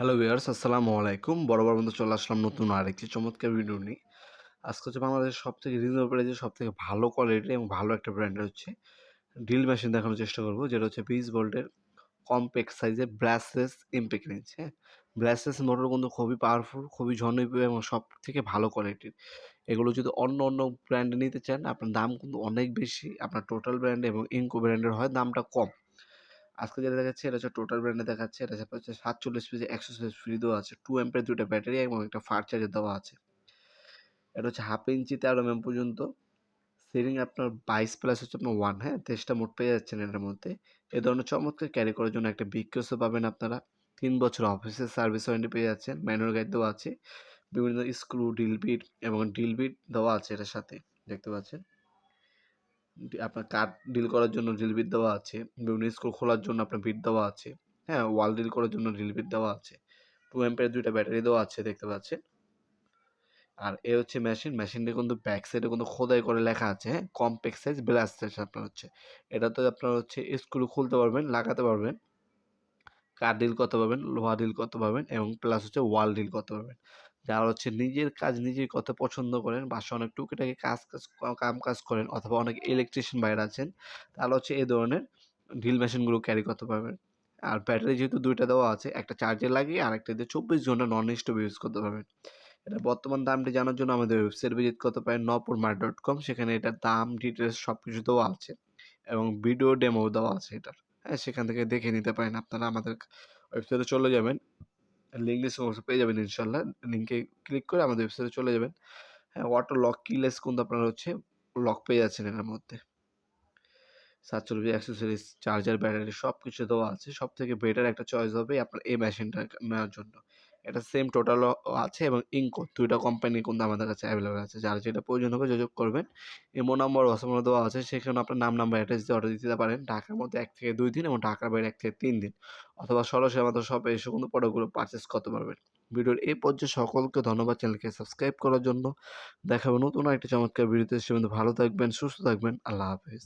Hello viewers আসসালামু আলাইকুম বরাবর মতো চলে আসলাম নতুন আরেকটি চমৎকার ভিডিও নিয়ে। আজকে হচ্ছে বাংলাদেশের সব থেকে রিজনেবল প্রাইসে সব থেকে ভালো কোয়ালিটি এবং ভালো একটা ব্র্যান্ডের হচ্ছে ড্রিল মেশিন দেখানোর চেষ্টা করব, যেটা হচ্ছে বিশ ভোল্টের কম্প্যাক্ট সাইজের ব্রাসলেস ইম্পেক রেঞ্জ হ্যাঁ? ব্রাসলেস মোটর কিন্তু খুবই পাওয়ারফুল খুবই জনপ্রিয় এবং সব থেকে ভালো কোয়ালিটির এগুলো যদি অন্য অন্য ব্র্যান্ডে নিতে চান, আপনার দাম কিন্তু অনেক বেশি। আপনার টোটাল ব্র্যান্ড এবং ইনকো ব্র্যান্ডের হয় দামটা কম। আজকে যেটা দেখাচ্ছে এটা হচ্ছে টোটাল ব্র্যান্ডে দেখাচ্ছে, এটা হচ্ছে সাতচল্লিশ পিসে একশো পিস ফ্রি দেওয়া আছে টু এম্পের দুটো ব্যাটারি এবং একটা ফার চার্জার দেওয়া আছে। এটা হচ্ছে হাফ ইঞ্চি তেরো এম পর্যন্ত সিলিং আপনার বাইশ প্লাস হচ্ছে আপনার ওয়ান হ্যাঁ? তেইশটা মোট পেয়ে যাচ্ছেন এটার মধ্যে। এ ধরনের চমৎকার ক্যারি করার জন্য একটা বিগ পাবেন আপনারা। তিন বছর অফিসের সার্ভিস ওয়ারেন্টি পেয়ে যাচ্ছেন ম্যানুয়াল গাইড দেওয়া আছে। বিভিন্ন স্ক্রু ডিল বিট এবং ডিল বিট দেওয়া আছে এটার সাথে, দেখতে পাচ্ছেন? আপনার কাঠ ডিল করার জন্য ড্রিল বিট দেওয়া আছে বিভিন্ন স্ক্রু খোলার জন্য আপনার বিট দেওয়া আছে হ্যাঁ ওয়াল ডিল করার জন্য ড্রিল বিট দেওয়া আছে টু এম্পের দুইটা ব্যাটারি দেওয়া আছে দেখতে পাচ্ছেন, আর এ হচ্ছে মেশিন মেশিনটা কিন্তু ব্যাক সাইডে কিন্তু খোদাই করে লেখা আছে হ্যাঁ কম্প্যাক্ট সাইজ ব্লাস্ট সাইজ আপনার হচ্ছে, এটা তো আপনার হচ্ছে স্ক্রু খুলতে পারবেন, লাগাতে পারবেন কাঠ ডিল করতে পারবেন, লোহা ডিল করতে পারবেন এবং প্লাস হচ্ছে ওয়াল ডিল করতে পারবেন। যারা হচ্ছে নিজের কাজ নিজেই করতে পছন্দ করেন বাসা অনেক টুকিটাকি কাজ কাজ, কাম কাজ করেন অথবা অনেক ইলেকট্রিশিয়ান বাইরে আছেন, তাহলে হচ্ছে এই ধরনের ড্রিল মেশিনগুলো ক্যারি করতে পারবেন। আর ব্যাটারি যেহেতু দুইটা দেওয়া আছে, একটা চার্জে লাগিয়ে আর একটা দিয়ে চব্বিশ ঘণ্টা নন স্টপ ইউজ করতে পারবেন। এটা বর্তমান দামটি জানার জন্য আমাদের ওয়েবসাইট ভিজিট করতে পারেন নপুর মার্ট ডট কম সেখানে এটার দাম ডিটেলস সব কিছু দেওয়া আছে এবং ভিডিও ডেমো দেওয়া আছে এটার। হ্যাঁ সেখান থেকে দেখে নিতে পারেন আপনারা আমাদের ওয়েবসাইটে চলে যাবেন। লিঙ্ক অবশ্যই পেয়ে যাবেন ইনশাল্লাহ। লিঙ্কে ক্লিক করে আমাদের ওয়েবসাইটে চলে যাবেন। হ্যাঁ ওয়াটার লক কিলেস কিন্তু আপনার হচ্ছে লক পেয়ে যাচ্ছেন এর মধ্যে। সাতচল্লিশ অ্যাক্সেসরিজ চার্জার ব্যাটারি সব কিছু দেওয়া আছে। সব থেকে বেটার একটা চয়েস হবে আপনার এই মেশিনটা নেওয়ার জন্য। এটা সেম টোটাল আছে এবং ইনকো দুইটা কোম্পানি কিন্তু আমাদের কাছে অ্যাভেলেবেল আছে। যার যেটা প্রয়োজন হবে যোগাযোগ করবেন। এমো নাম্বার হোয়াটসঅ্যাপ দেওয়া আছে, সেখানে আপনার নাম নাম্বার অ্যাড্রেস দিয়ে অর্ডার দিতে পারেন। ঢাকার মধ্যে এক থেকে দুই দিন এবং ঢাকার বাইরে এক থেকে তিন দিন। অথবা সরাসরি আমাদের শপে এসে কিন্তু প্রোডাক্টগুলো পারচেস করতে পারবেন। ভিডিওর এই পর্যায়ে সকলকে ধন্যবাদ চ্যানেলকে সাবস্ক্রাইব করার জন্য। দেখাবো নতুন একটা চমৎকার ভিডিওতে সে ভালো থাকবেন, সুস্থ থাকবেন। আল্লাহ হাফিজ।